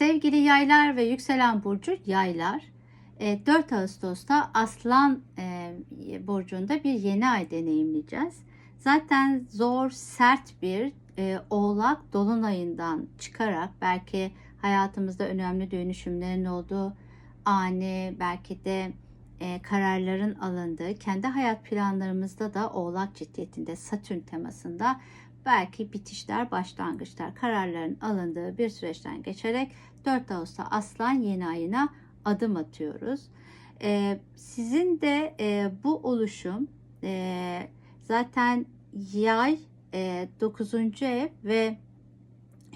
Sevgili yaylar ve yükselen burcu yaylar. e, 4 Ağustos'ta Aslan e, burcunda bir yeni ay deneyimleyeceğiz. Zaten zor, sert bir e, Oğlak dolunayından çıkarak belki hayatımızda önemli dönüşümlerin olduğu ani, belki de e, kararların alındığı, kendi hayat planlarımızda da Oğlak ciddiyetinde, Satürn temasında belki bitişler, başlangıçlar, kararların alındığı bir süreçten geçerek 4 Ağustos Aslan yeni ayına adım atıyoruz. Ee, sizin de e, bu oluşum e, zaten yay e, 9. ev ve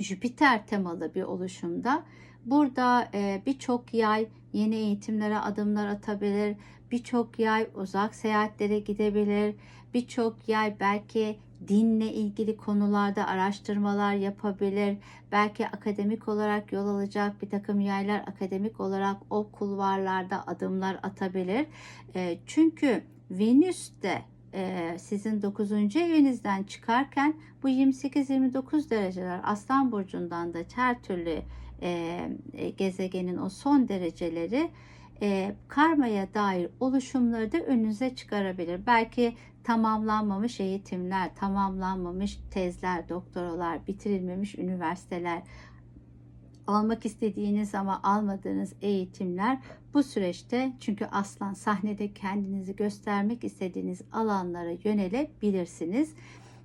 Jüpiter temalı bir oluşumda. Burada e, birçok yay yeni eğitimlere adımlar atabilir. Birçok yay uzak seyahatlere gidebilir. Birçok yay belki dinle ilgili konularda araştırmalar yapabilir. Belki akademik olarak yol alacak bir takım yaylar akademik olarak o kulvarlarda adımlar atabilir. E, çünkü Venüs de e, sizin 9. evinizden çıkarken bu 28-29 dereceler Aslan Burcu'ndan da her türlü e, e, gezegenin o son dereceleri e, karmaya dair oluşumları da önünüze çıkarabilir. Belki tamamlanmamış eğitimler, tamamlanmamış tezler, doktoralar, bitirilmemiş üniversiteler, almak istediğiniz ama almadığınız eğitimler bu süreçte çünkü aslan sahnede kendinizi göstermek istediğiniz alanlara yönelebilirsiniz.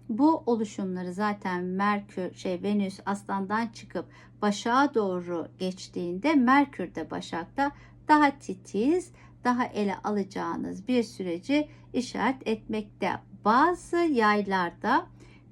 Bu oluşumları zaten Merkür, şey Venüs aslandan çıkıp Başak'a doğru geçtiğinde Merkür de Başak'ta daha titiz, daha ele alacağınız bir süreci işaret etmekte. Bazı yaylarda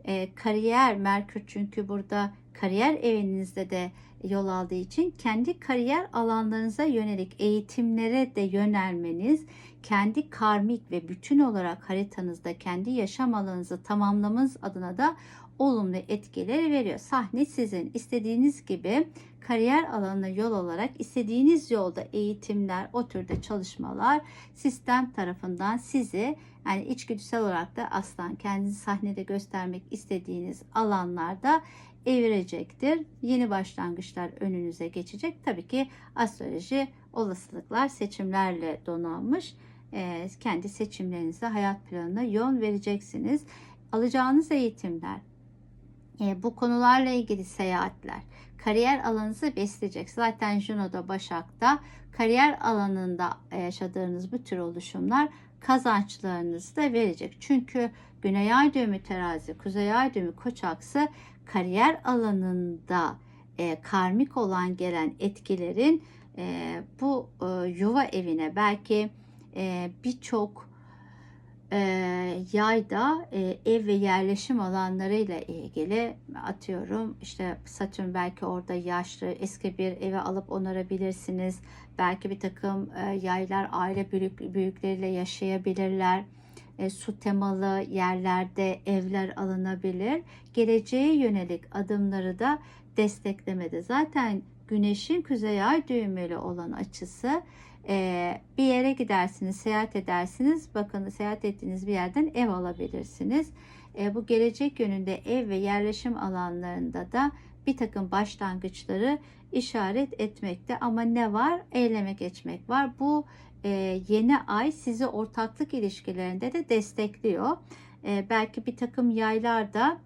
e, kariyer Merkür çünkü burada kariyer evinizde de yol aldığı için kendi kariyer alanlarınıza yönelik eğitimlere de yönelmeniz, kendi karmik ve bütün olarak haritanızda kendi yaşam alanınızı tamamlamanız adına da olumlu etkileri veriyor. Sahne sizin istediğiniz gibi kariyer alanına yol olarak istediğiniz yolda eğitimler, o türde çalışmalar sistem tarafından sizi yani içgüdüsel olarak da aslan kendinizi sahnede göstermek istediğiniz alanlarda evirecektir. Yeni başlangıçlar önünüze geçecek. Tabii ki astroloji olasılıklar seçimlerle donanmış. Ee, kendi seçimlerinize, hayat planına yön vereceksiniz. Alacağınız eğitimler, e, bu konularla ilgili seyahatler, kariyer alanınızı besleyecek. Zaten Juno'da, Başak'ta kariyer alanında yaşadığınız bu tür oluşumlar kazançlarınızı da verecek. Çünkü Güney Ay düğümü terazi, Kuzey Ay düğümü koç aksı kariyer alanında e, karmik olan gelen etkilerin e, bu e, yuva evine belki e, birçok e, yayda e, ev ve yerleşim alanlarıyla ilgili atıyorum işte Satürn belki orada yaşlı eski bir eve alıp onarabilirsiniz. Belki bir takım e, yaylar aile büyük, büyükleriyle yaşayabilirler. E, su temalı yerlerde evler alınabilir. Geleceğe yönelik adımları da desteklemede. Zaten Güneşin kuzey ay düğümeli olan açısı ee, bir yere gidersiniz, seyahat edersiniz. Bakın seyahat ettiğiniz bir yerden ev alabilirsiniz. Ee, bu gelecek yönünde ev ve yerleşim alanlarında da bir takım başlangıçları işaret etmekte. Ama ne var? Eyleme geçmek var. Bu e, yeni ay sizi ortaklık ilişkilerinde de destekliyor. E, belki bir takım yaylarda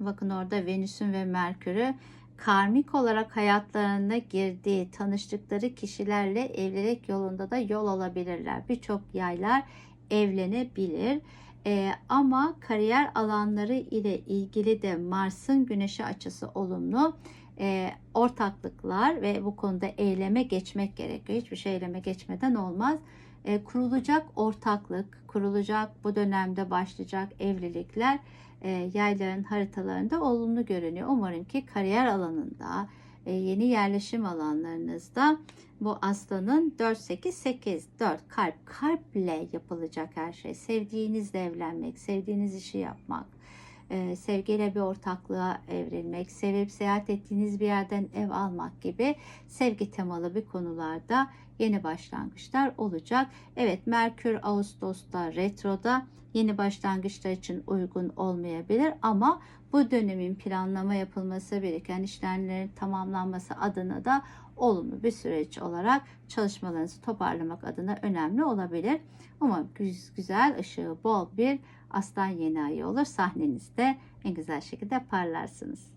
bakın orada Venüs'ün ve Merkür'ü karmik olarak hayatlarına girdiği, tanıştıkları kişilerle evlilik yolunda da yol alabilirler. Birçok yaylar evlenebilir. Ee, ama kariyer alanları ile ilgili de Mars'ın Güneş'e açısı olumlu. Ee, ortaklıklar ve bu konuda eyleme geçmek gerekiyor. Hiçbir şey eyleme geçmeden olmaz. Ee, kurulacak ortaklık, kurulacak bu dönemde başlayacak evlilikler e, yayların haritalarında olumlu görünüyor. Umarım ki kariyer alanında, e, yeni yerleşim alanlarınızda bu aslanın 4-8-8 4 kalp kalple yapılacak her şey. Sevdiğinizle evlenmek, sevdiğiniz işi yapmak, e, sevgiyle bir ortaklığa evrilmek, sevip seyahat ettiğiniz bir yerden ev almak gibi sevgi temalı bir konularda yeni başlangıçlar olacak. Evet Merkür Ağustos'ta retroda yeni başlangıçlar için uygun olmayabilir ama bu dönemin planlama yapılması gereken işlemlerin tamamlanması adına da olumlu bir süreç olarak çalışmalarınızı toparlamak adına önemli olabilir. Umarım güz- güzel, ışığı bol bir aslan yeni ayı olur. Sahnenizde en güzel şekilde parlarsınız.